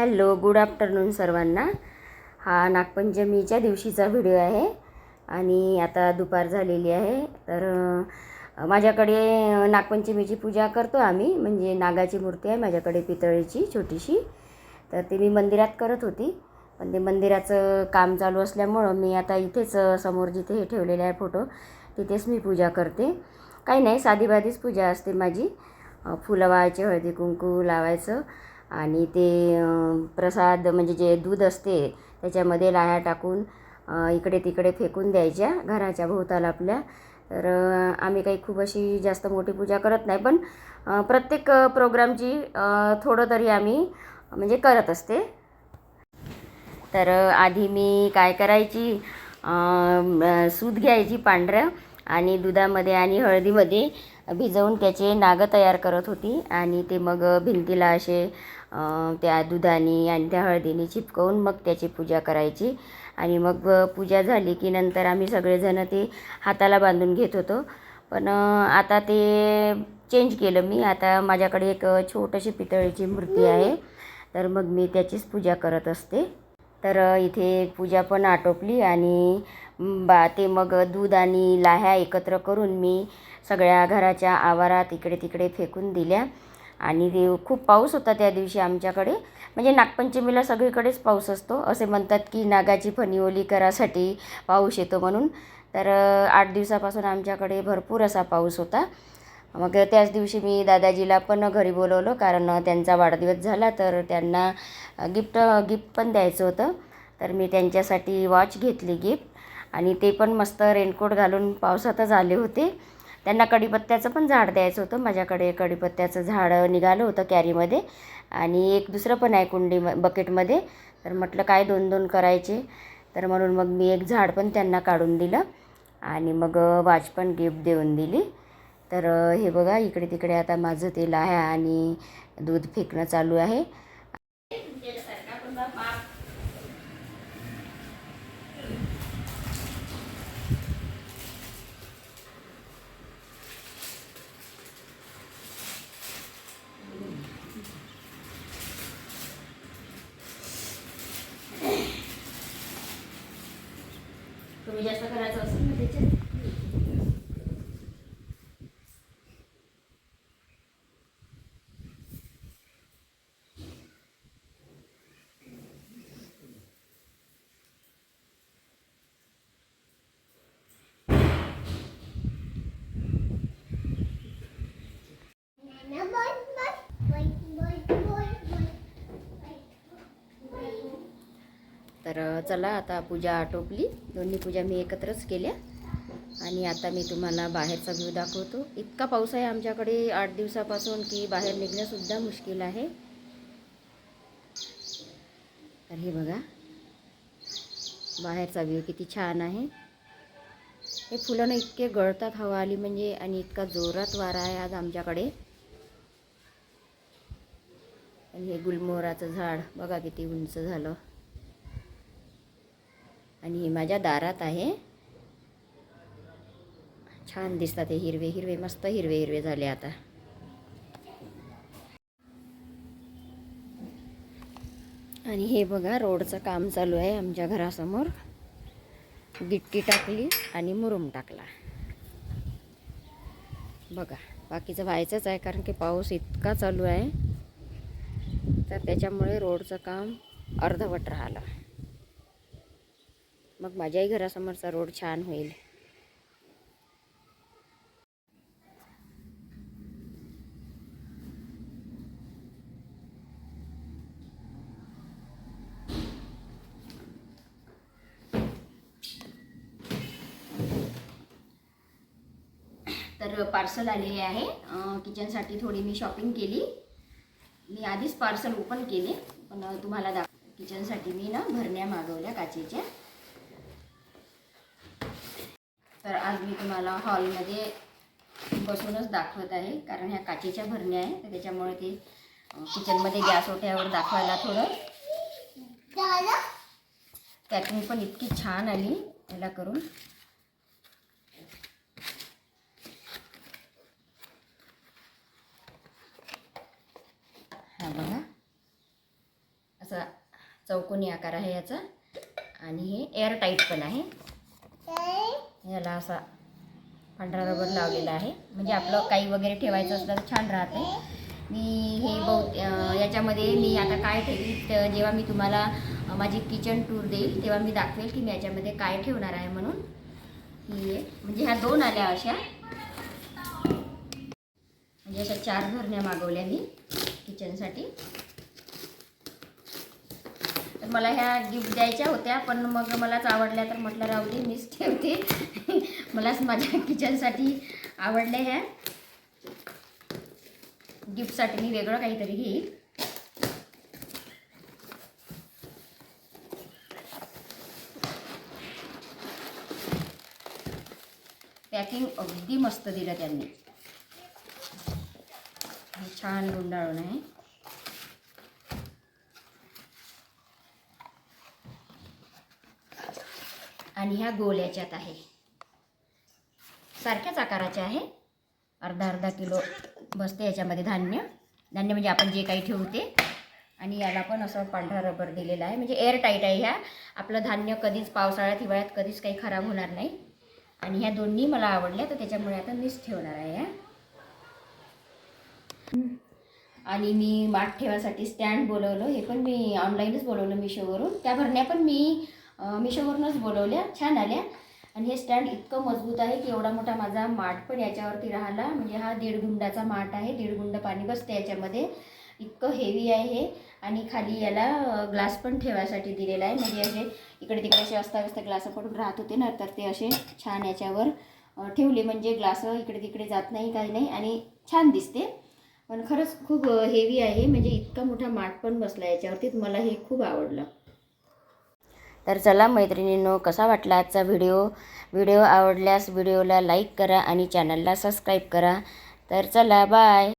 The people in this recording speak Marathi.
हॅलो गुड आफ्टरनून सर्वांना. हा नागपंचमीच्या दिवशीचा व्हिडिओ आहे आणि आता दुपार झालेली आहे. तर माझ्याकडे नागपंचमीची पूजा करतो आम्ही. म्हणजे नागाची मूर्ती आहे माझ्याकडे पितळेची छोटीशी. तर ती मी मंदिरात करत होती. पण ते मंदिराचं काम चालू असल्यामुळं मी आता इथेच समोर जिथे हे ठेवलेले आहे फोटो तिथेच मी पूजा करते. काही नाही साधीबाधीच पूजा असते माझी. फुलं वाहायचे हळदी कुंकू लावायचं. आणि ते प्रसाद म्हणजे जे दूध असते त्याच्यामध्ये लाह्या टाकून इकडे तिकडे फेकून द्यायच्या घराच्या भोवताल आपल्या. तर आम्ही काही खूप अशी जास्त मोठी पूजा करत नाही पण प्रत्येक प्रोग्रामची थोडं तरी आम्ही म्हणजे करत असते. तर आधी मी काय करायची सूत घ्यायची पांढरं आणि दुधामध्ये आणि हळदीमध्ये भिजवून त्याचे नागं तयार करत होती आणि ते मग भिंतीला असे त्या दुधाने आणि त्या हळदीने चिपकवून मग त्याची पूजा करायची. आणि मग पूजा झाली की नंतर आम्ही सगळेजणं ते हाताला बांधून घेत होतो. पण आता ते चेंज केलं मी. आता माझ्याकडे एक छोटीशी पितळीची मूर्ती आहे. तर मग मी त्याचीच पूजा करत असते. तर इथे पूजा पण आटोपली आणि बा ते मग दूध आणि लाह्या एकत्र करून मी सगळ्या घराच्या आवारात इकडे तिकडे फेकून दिल्या. आणि ते खूप पाऊस होता त्या दिवशी आमच्याकडे. म्हणजे नागपंचमीला सगळीकडेच पाऊस असतो. असे म्हणतात की नागाची फणीओली करासाठी पाऊस येतो म्हणून. तर आठ दिवसापासून आमच्याकडे भरपूर असा पाऊस होता. मग त्याच दिवशी मी दादाजीला पण घरी बोलवलं कारण त्यांचा वाढदिवस झाला तर त्यांना गिफ्ट गिफ्ट पण द्यायचं होतं. तर मी त्यांच्यासाठी वॉच घेतली गिफ्ट आणि ते पण मस्त रेनकोट घालून पावसातच आले होते. त्यांना कडीपत्त्याचं पण झाड द्यायचं होतं. माझ्याकडे कढीपत्त्याचं झाड निघालं होतं कॅरीमध्ये. आणि एक दुसरं पण आहे कुंडी बकेटमध्ये तर म्हटलं काय दोन दोन करायचे. तर म्हणून मग मी एक झाड पण त्यांना काढून दिलं. आणि मग वॉच पण गिफ्ट देऊन दिली. तर हे बघा इकडे तिकडे आता माझं ते लाह्या आणि दूध फेकणं चालू आहे. तुम्ही जास्त करायचं असेल ना त्याच्यात तर चला आता पूजा आटोपली. दोन्ही पूजा मी एकत्रच केल्या. आणि आता मी तुम्हाला बाहेरचा व्ह्यू दाखवतो. इतका पाऊस आहे आमच्याकडे आठ दिवसापासून की बाहेर निघणंसुद्धा मुश्किल आहे. तर हे बघा. बाहेरचा व्ह्यू किती छान आहे. हे फुलं इतके गळतात हवा आली म्हणजे आणि इतका जोरात वारा आहे आज आमच्याकडे. आणि हे गुलमोहराचं झाड बघा किती उंच झालं. आणि हे माझ्या दारात आहे. छान दिसतात हे हिरवे हिरवे मस्त हिरवे हिरवे झाले आता. आणि हे बघा रोडचं काम चालू आहे आमच्या घरासमोर. गिट्टी टाकली आणि मुरुम टाकला. बघा बाकीचं व्हायचंच आहे कारण की पाऊस इतका चालू आहे. तर त्याच्यामुळे रोडचं काम अर्धवट राहिलं. मग माझ्याही घरासमोरचा रोड छान होईल. तर पार्सल आलेले आहे. किचनसाठी थोडी मी शॉपिंग केली. मी आधीच पार्सल ओपन केले पण तुम्हाला दाख किचनसाठी मी ना भरण्या मागवल्या काचेच्या. तर आज मी तुम्हाला हॉलमध्ये बसूनच दाखवत आहे. कारण ह्या काचेच्या भरण्या आहे तर त्याच्यामुळे ते किचनमध्ये गॅस ओट्यावर दाखवायला थोडं. पॅकिंग पण इतकी छान आली याला करून. हा बघा. असं चौकोनी आकार आहे याचा. आणि हे एअर टाईट पण आहे. ह्याला असा पांढरा रबर लावलेला आहे. म्हणजे आपलं काही वगैरे ठेवायचं असलं तर छान राहते. मी हे बहुत याच्यामध्ये मी आता काय ठेवी तर जेव्हा मी तुम्हाला माझी किचन टूर देईल तेव्हा मी दाखवेल की मी याच्यामध्ये काय ठेवणार आहे म्हणून. ही आहे. म्हणजे ह्या दोन आल्या अशा. म्हणजे अशा चार भरण्या मागवल्या मी किचनसाठी मला ह्या गिफ्ट द्यायच्या होत्या पण मग मलाच आवडल्या तर म्हटलं राहू दे मीच ठेवते. मलाच माझ्या किचनसाठी आवडल्या ह्या. गिफ्टसाठी मी वेगळं काहीतरी घेईल पॅकिंग अगदी मस्त दिलं त्यांनी. छान गुंडाळून आहे. आणि ह्या गोल याच्यात आहे. सारख्याच आकाराच्या आहे. अर्धा अर्धा किलो बसते याच्यामध्ये धान्य. धान्य म्हणजे आपण जे काही ठेवू ते आणि याला पण असं पांढरा रबर दिलेला आहे. म्हणजे एअर टाईट आहे ह्या. आपलं धान्य कधीच पावसाळ्यात हिवाळ्यात कधीच काही खराब होणार नाही. आणि ह्या दोन्ही मला आवडल्या तर त्याच्यामुळे आता मीच ठेवणार आहे ह्या. आणि मी माठ ठेवासाठी स्टँड बोलवलं. हे पण मी ऑनलाईनच बोलवलं मिशोवरून त्या भरण्या पण मी मिशोवरूनच बोलवल्या छान आल्या. आणि हे स्टँड इतकं मजबूत आहे की एवढा मोठा माझा माठ पण याच्यावरती राहिला. म्हणजे हा दीड गुंडाचा माठ आहे दीड गुंड पाणी बसते याच्यामध्ये. इतकं हेवी आहे हे. आणि खाली याला ग्लास पण ठेवायसाठी दिलेला आहे. म्हणजे असे इकडे तिकडे असे अस्ताव्यस्त ग्लास पडून राहत होते ना तर ते असे छान याच्यावर ठेवले. म्हणजे ग्लास इकडे तिकडे जात नाही काही नाही. आणि छान दिसते. पण खरंच खूप हेवी आहे. म्हणजे इतका मोठा माठ पण बसला याच्यावरती. मला हे खूप आवडलं. तर चला मैत्रिणींनो कसा वाटला आजचा व्हिडिओ? व्हिडिओ आवडल्यास व्हिडिओला लाईक करा आणि चॅनलला सबस्क्राईब करा. तर चला बाय!